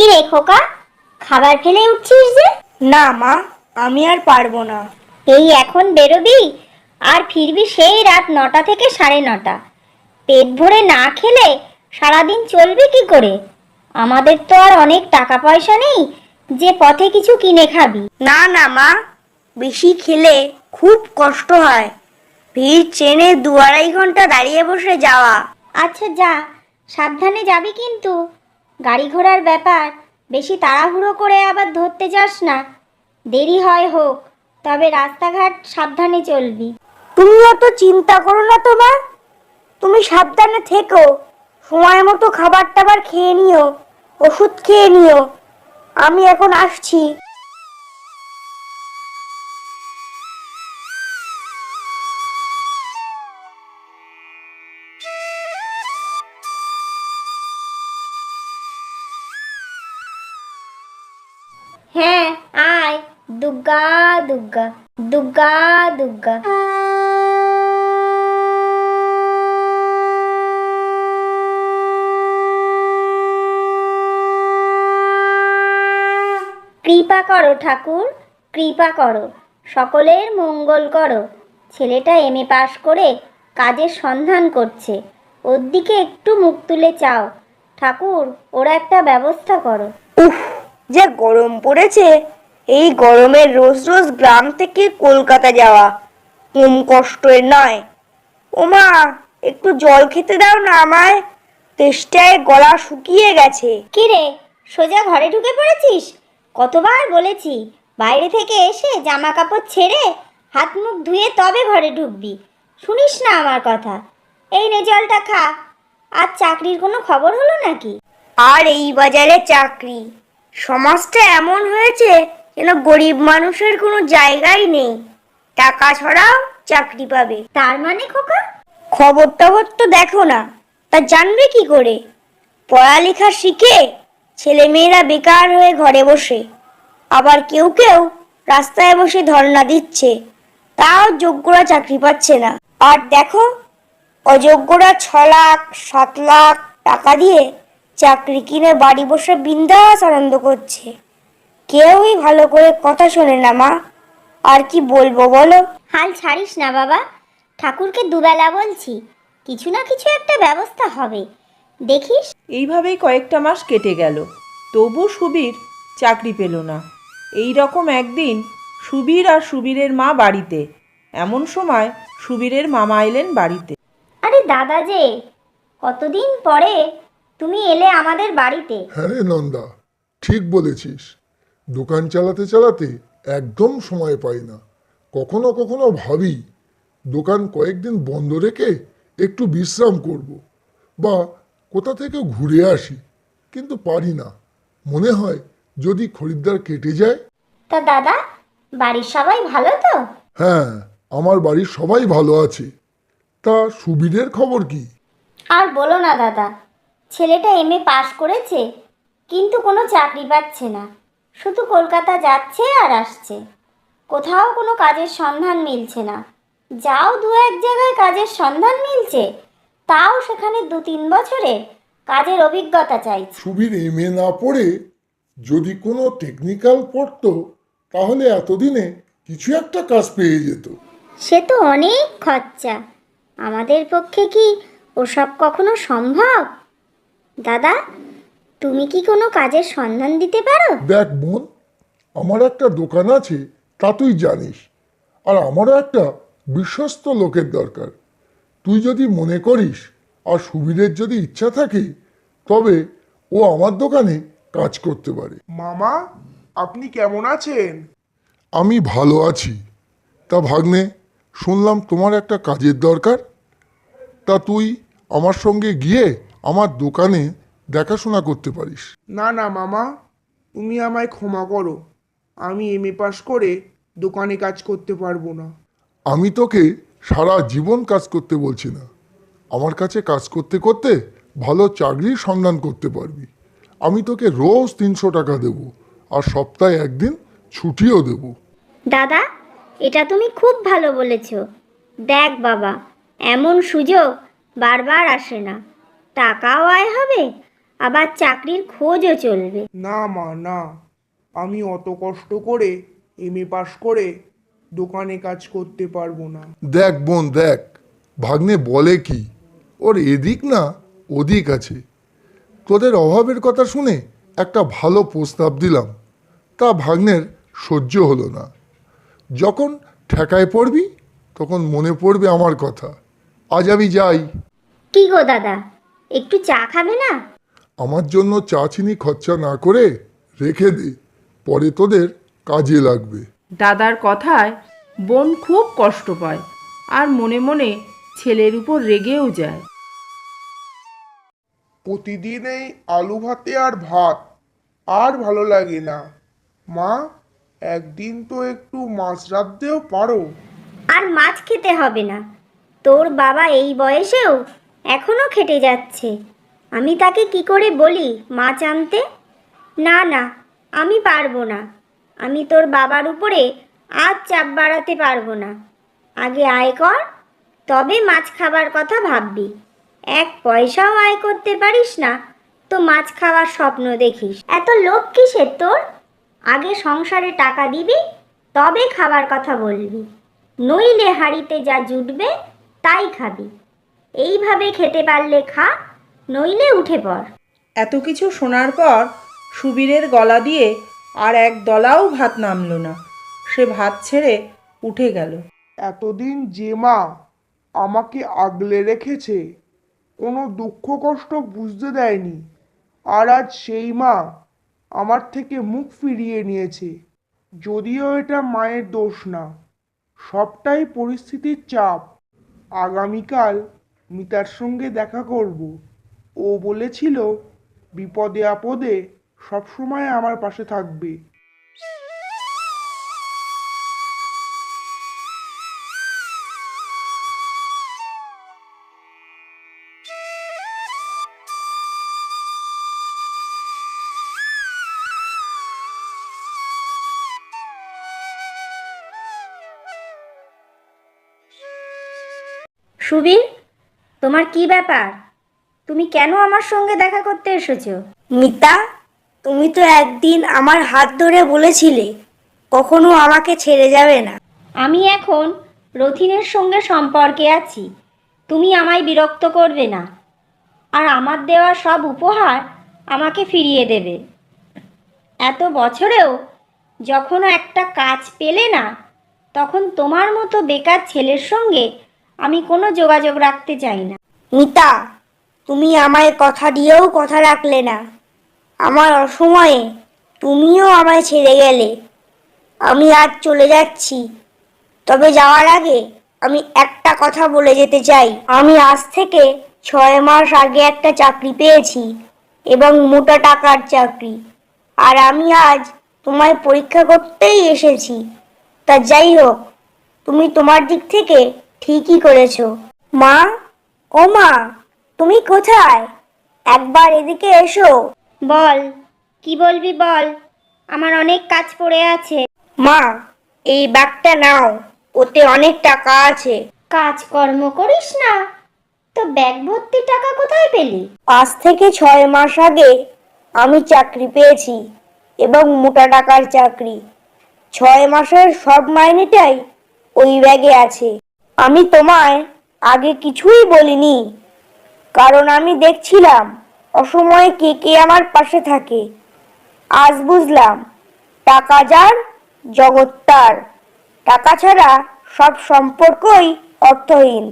কি রে খোকা? খাবার ফেলে উঠছিস যে? না মা আমি আর পারব না। এই এখন বেরোবি? আর ফিরবি সেই রাত নটা থেকে সাড়ে নটা। পেট ভরে না খেলে সারাদিন চলবে কি করে? আমাদের তো আর অনেক টাকা পয়সা নেই যে পথে কিছু কিনে খাবি। না না মা বেশি খেলে খুব কষ্ট হয়। ভিড় ট্রেনে দু আড়াই ঘণ্টা দাঁড়িয়ে বসে যাওয়া। আচ্ছা যা সাবধানে যাবি কিন্তু। গাড়ি ঘোড়ার ব্যাপার, বেশি তাড়াহুড়ো করে আবার ধরতে যাস না। দেরি হয় হোক, তবে রাস্তাঘাট সাবধানে চলবি। তুমি অত চিন্তা করো না তোমার। তুমি সাবধানে থেকো। সময় মতো খাবার টাবার খেয়ে নিও, ওষুধ খেয়ে নিও। আমি এখন আসছি। হ্যাঁ আয়। দুর্গা দুর্গা দুর্গা দুর্গা কৃপা করো ঠাকুর, কৃপা করো। সকলের মঙ্গল করো। ছেলেটা এম এ পাশ করে কাজের সন্ধান করছে। ওর দিকে একটু মুখ তুলে চাও। ঠাকুর, ওরা একটা ব্যবস্থা করো। যে গরম পড়েছে এই গরমে রোজ রোজ গ্রাম থেকে কলকাতা যাওয়া কম কষ্টের নয়। ওমা একটু জল খেতে দাও না আমায় তেষ্টায় গলা শুকিয়ে গেছে। কি রে সোজা ঘরে ঢুকে পড়েছিস? কতবার বলেছি বাইরে থেকে এসে জামা কাপড় ছেড়ে হাত মুখ ধুয়ে তবে ঘরে ঢুকবি। শুনিস না আমার কথা। এই নে জলটা খা। আর চাকরির কোনো খবর হলো নাকি? আর এই বাজারে চাকরি। সমাজটা এমন হয়েছে যেন গরিব মানুষের কোনো জায়গাই নেই। টাকা ছড়াও চাকরি পাবে। তার মানে খোকা? খবর টবর তো দেখো না তা জানবে কি করে? পড়ালেখা শিখে ছেলে মেয়েরা বেকার হয়ে ঘরে বসে। আবার কেউ কেউ রাস্তায় বসে ধর্ণা দিচ্ছে তাও যোগ্যরা চাকরি পাচ্ছে না। আর দেখো অযোগ্যরা ছ লাখ সাত লাখ টাকা দিয়ে চাকরি কিনে বাড়ি বসে বিন্দাস আনন্দ করছে। কেউই ভালো করে কথা শোনে না মা। আর কি বলব বলো? হাল ছাড়িস না বাবা। ঠাকুরকে দুবেলা বলছি কিছু না কিছু একটা ব্যবস্থা হবে। দেখিস? এইভাবেই কয়েকটা মাস কেটে গেল। তবু সুবীর চাকরি পেল না। এই রকম একদিন সুবীর আর সুবীরের মা বাড়িতে। এমন সময় সুবীরের মামা এলেন বাড়িতে। আরে দাদা যে কতদিন পরে তুমি এলে আমাদের বাড়িতে। হ্যাঁ রে নন্দা ঠিক বলেছিস। দোকান চালাতে চালাতে একদম সময় পাই না। কখনো কখনো ভাবি দোকান কয়েকদিন বন্ধ রেখে একটু বিশ্রাম করব বা কোথা থেকে ঘুরে আসি কিন্তু পারি না। মনে হয় যদি খরিদ্দার কেটে যায়। তা দাদা বাড়ির সবাই ভালো তো? হ্যাঁ আমার বাড়ির সবাই ভালো আছে। তা সুবিধের খবর কি? আর বলো না দাদা ছেলেটা এম এ পাশ করেছে কিন্তু কোনো চাকরি পাচ্ছে না। শুধু কলকাতা যাচ্ছে আর আসছে। কোথাও কোনো কাজের সন্ধান মিলছে না। যাও দু এক জায়গায় কাজের সন্ধান মিলছে তাও সেখানে দু তিন বছরে কাজের অভিজ্ঞতা চাইছে। সুবীর এম এ না পড়ে যদি কোনো টেকনিক্যাল পড়তো তাহলে এতদিনে কিছু একটা কাজ পেয়ে যেত। সে তো অনেক খরচা। আমাদের পক্ষে কি ওসব কখনো সম্ভব? দাদা তুমি কি কোনো কাজের সন্ধান দিতে পারো? দেখ বোন আমার একটা দোকান আছে তা তুই জানিস। আর আমারও একটা বিশ্বস্ত লোকের দরকার। তুই যদি মনে করিস আর সুবিধের যদি ইচ্ছা থাকে তবে ও আমার দোকানে কাজ করতে পারে। মামা আপনি কেমন আছেন? আমি ভালো আছি। তা ভাগ্নে শুনলাম তোমার একটা কাজের দরকার। তা তুই আমার সঙ্গে গিয়ে আমার দোকানে দেখাশোনা করতে পারিস। না না মামা তুমি আমায় ক্ষমা করো। আমি এম এ পাস করে দোকানে কাজ করতে পারব না। আমি তোকে সারা জীবন কাজ করতে বলছি না। আমার কাছে কাজ করতে করতে ভালো চাকরির সন্ধান করতে পারবি। আমি তোকে রোজ তিনশো টাকা দেব আর সপ্তাহে একদিন ছুটিও দেব। দাদা এটা তুমি খুব ভালো বলেছ। দেখ বাবা এমন সুযোগ বারবার আসে না। টাকাও আয় হবে আবার চাকরির খোঁজও চলবে। না মা না। আমি অত কষ্ট করে এম এ পাশ করে দোকানে কাজ করতে পারব না। দেখ বোন দেখ। ভাগ্নে বলে কি? ওর এদিক না ওদিক আছে। তোদের অভাবের কথা শুনে একটা ভালো প্রস্তাব দিলাম। তা ভাগ্নের সহ্য হলো না। যখন ঠেকায় পড়বি তখন মনে পড়বে আমার কথা। আজ আমি যাই। কি গো দাদা? একটু চা খাবে না? আমার জন্য চা চিনি খরচা না করে রেখে দে পরে তোদের কাজে লাগবে। দাদার কথায় বোন খুব কষ্ট পায় আর মনে মনে ছেলের উপর রেগেও যায়। প্রতিদিন এই আলু ভাতে আর ভাত আর ভালো লাগে না। মা একদিন তো একটু মাছ রাঁধতেও পারো। আর মাছ খেতে হবে না। তোর বাবা এই বয়সেও এখনও খেটে যাচ্ছে। আমি তাকে কি করে বলি মাছ আনতে না না, আমি পারব না। আমি তোর বাবার উপরে আর চাপ বাড়াতে পারব না। আগে আয় কর, তবে মাছ খাবার কথা ভাববি। এক পয়সাও আয় করতে পারিস না, তো মাছ খাওয়ার স্বপ্ন দেখিস। এত লোভ কিসের তোর? আগে সংসারে টাকা দিবি, তবে খাবার কথা বলবি। নইলে হাড়িতে যা জুটবে, তাই খাবি। এইভাবে খেতে পারলে খা নইলে উঠে পড়। এত কিছু শোনার পর সুবীরের গলা দিয়ে আর এক দলাও ভাত নামলো না। সে ভাত ছেড়ে উঠে গেল। এতদিন যে মা আমাকে আগলে রেখেছে কোনো দুঃখ কষ্ট বুঝতে দেয়নি। আর আজ সেই মা আমার থেকে মুখ ফিরিয়ে নিয়েছে। যদিও এটা মায়ের দোষ না সবটাই পরিস্থিতির চাপ। আগামীকাল মিতার সঙ্গে দেখা করব। ও বলেছিল বিপদে আপদে সবসময় আমার পাশে থাকবে। সুবীর তোমার কি ব্যাপার? তুমি কেন আমার সঙ্গে দেখা করতে এসেছ? মিতা তুমি তো একদিন আমার হাত ধরে বলেছিলে কখনো আমাকে ছেড়ে যাবে না। আমি এখন রথিনের সঙ্গে সম্পর্কে আছি তুমি আমায় বিরক্ত করবে না। আর আমার দেওয়া সব উপহার আমাকে ফিরিয়ে দেবে। এত বছরেও যখন একটা কাজ পেলে না তখন তোমার মতো বেকার ছেলের সঙ্গে আমি কোনো যোগাযোগ রাখতে চাই না। মিতা তুমি আমায় কথা দিয়েও কথা রাখলে না। আমার অসময়ে তুমিও আমায় ছেড়ে গেলে। আমি আজ চলে যাচ্ছি। তবে যাওয়ার আগে আমি একটা কথা বলে যেতে চাই। আমি আজ থেকে ছয় মাস আগে একটা চাকরি পেয়েছি এবং মোটা টাকার চাকরি। আর আমি আজ তোমায় পরীক্ষা করতেই এসেছি। তা যাই হোক, তুমি তোমার দিক থেকে ঠিকই করেছ। মা, ও মা! তুমি কোথায়? একবার এদিকে এসো। বল কি বলবি বল? আমার অনেক কাজ পড়ে আছে। মা এই ব্যাগটা নাও ওতে অনেক টাকা আছে। কাজকর্ম করিস না? তো ব্যাগ ভর্তি টাকা কোথায় পেলি? পাঁচ থেকে ছয় মাস আগে আমি চাকরি পেয়েছি এবং মোটা টাকার চাকরি। ছয় মাসের সব মাইনেটাই ওই ব্যাগে আছে। আমি তোমায় আগে কিছুই বলিনি। কারণ আমি দেখছিলাম, অসময়ে কে কে আমার পাশে থাকে। আজ বুঝলাম, টাকা যার, জগৎ তার। টাকা ছাড়া সব সম্পর্কই অর্থহীন।